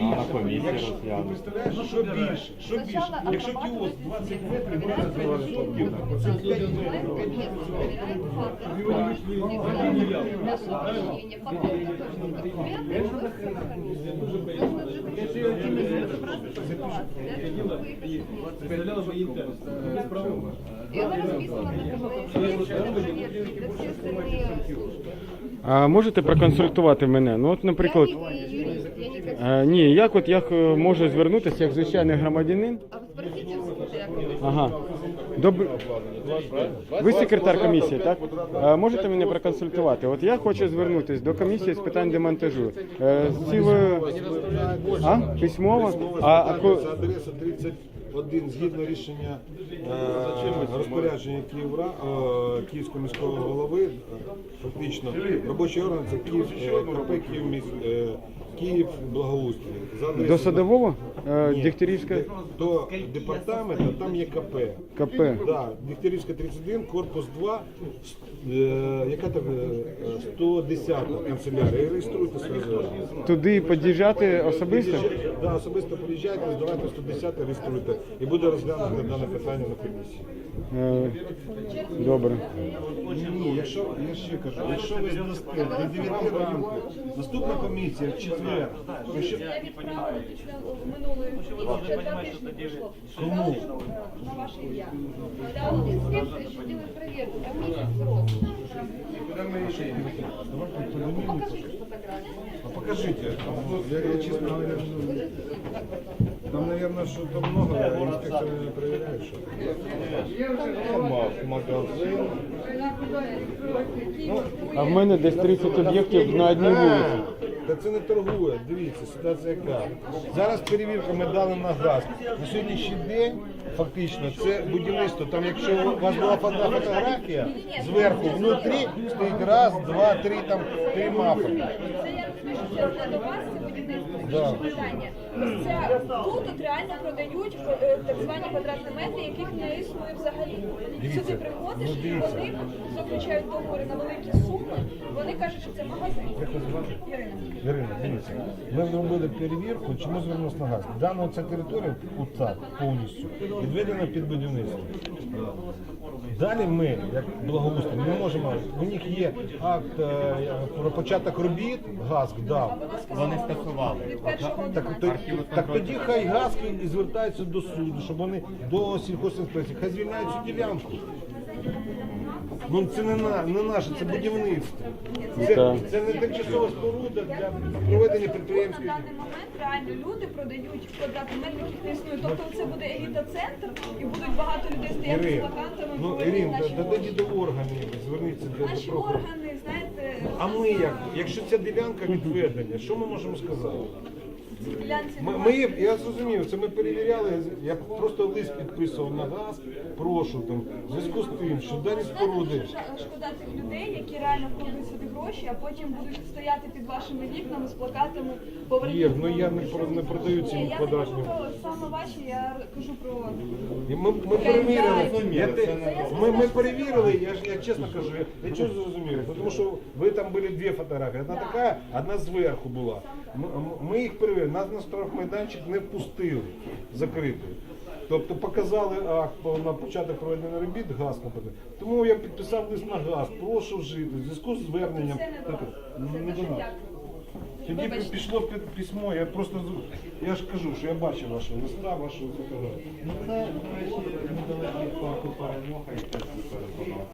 А на комісії розглянути. Представляєш, що більше? Що більше? Якщо кіоск 20 метрів, називаємо відсотків. Це 5 Представляла бы интерес. Без права. А можете проконсультувати мене? Ну от, наприклад, ні, як от я е, можу звернутися як звичайний громадянин? Ага. Добр... Ви секретар комісії, так? Можете мене проконсультувати? От я хочу звернутися до комісії з питань демонтажу. Е, цілою... А? Письмово? А, а адреса 30 один згідно рішення е, розпорядження Києва е, Київського міського голови, е, фактично робочий орган це Київ КП Київ Київ благоустрій. За до садового? Е, Ні. Дігтярівська До департаменту там є КП. КП. Да, Дігтярівська 31, корпус 2, е, яка там е, 110 канцелярія. Реєструйте сразу. Туди під'їжджати особисто? Да, особисто приїжджайте, здавайте 110, реєструйте. І буде розглянути дане питання на комісії. Е, Добре. Ні, якщо, я ще кажу, якщо ви здасте до 9 ранку, наступна комісія в четвер, що, Я відправила після минулої комісії, вже два тижні пройшло. Кому? На ваше ім'я. Для аудитспекції, що робить перевірку, там місяць срок. давайте. Покажіть фотографію. Покажите. Я, я честно говоря, ну, там, наверное, что-то много, а инспекторы не проверяют, что магазин. Ну, А в мене десь 30 об'єктів на одній вулиці. Та це не торгує, дивіться, ситуація яка. Зараз перевірка ми дали на газ. На сьогоднішній день фактично це будівництво. Там, якщо у вас була одна фотографія, зверху внутрі стоїть раз, два, три, там три мафи. Це я розумію, що це до вас це будівництво Да. питання. Ось це тут от реально продають е, так звані квадратні метри, яких не існує взагалі. Дивіться, Сюди приходиш, ну, дивіться. вони заключають договори на великі суми. Вони кажуть, що це магазин. Ірина. Ірина, дивіться, ми зробили перевірку, чому звернувся на газ. Дана ця територія так повністю відведена під будівництво. Далі ми, як благоустрій, не можемо. У них є акт е, про початок робіт, ГАСК дав. Вони скасували. Так, то- так тоді хай ГАСК і звертаються до суду, щоб вони до сільхозінспекції, хай звільняють цю ділянку. Ну це не, на, не наше, це будівництво. Це, Так. це не тимчасова споруда для проведення На підприємської. даний момент реально люди продають квадратні метри, яких не існує. Тобто це буде еліта центр і будуть багато людей стояти з Ірин, плакатами. ну «Поверніть Ірин, наші та гроші». тоді до органів зверніться до, до Наші прокурора. органи, знаєте, А ми як? Якщо ця ділянка відведення, що ми можемо сказати? Ми, ми, я зрозумів, це ми перевіряли, я просто лист підписував на газ, прошу там, в зв'язку з тим, що дані споруди. шкода цих людей, які реально вкладуть сюди гроші, а потім будуть стояти під вашими вікнами з плакатами поверніть. Ір, ну я не, про- не продаю ці Ні, я не квадратні. про саме ваші, я кажу про І ми, ми перевірили. Я те- ми, ми перевірили, я ж я чесно кажу, я, я чого зрозумів, тому що ви там були дві фотографії, одна така, одна зверху була. Ми, ми їх перевірили, нас на штрафмайданчик не впустили закритий. Тобто показали акт на початок проведення робіт газ компетентний. Тому я підписав лист на газ, прошу вжити в зв'язку з зверненням. не до. Ну, Це не дуже до нас. Тоді пішло письмо, я просто я ж кажу, що я бачив вашого листа, вашу фотографію. Ну це, до речі, недалеко від парку перемога і теж перебував.